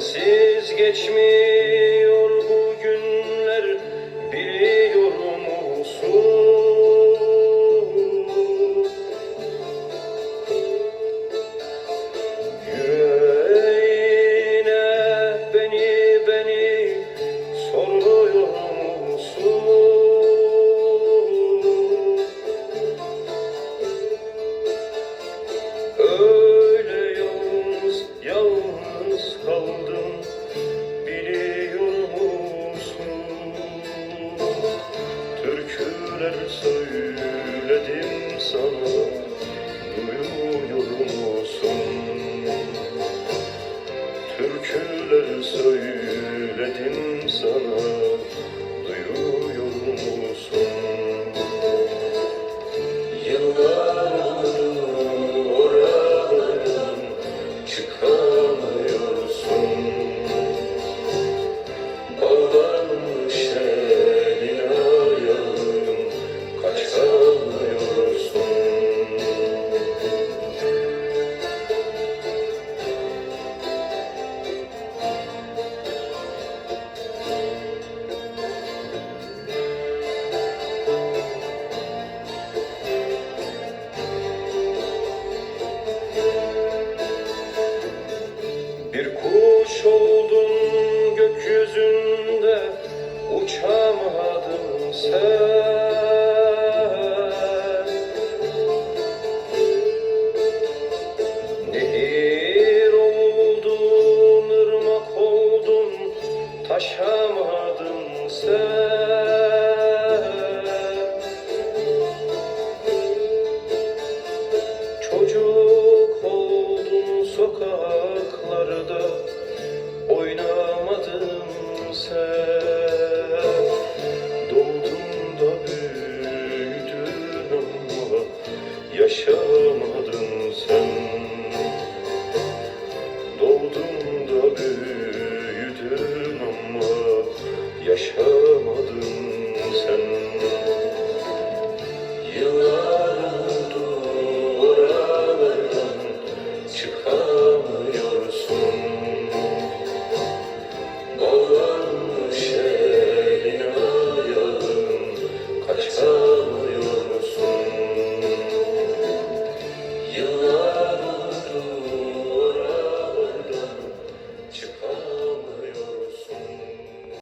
Sensiz geçmiş. neler söyledim sana Duyuyor musun? Türküler söyledim sana Duyuyor musun? Yıllarım oralarım çıkar Yaşamadım sen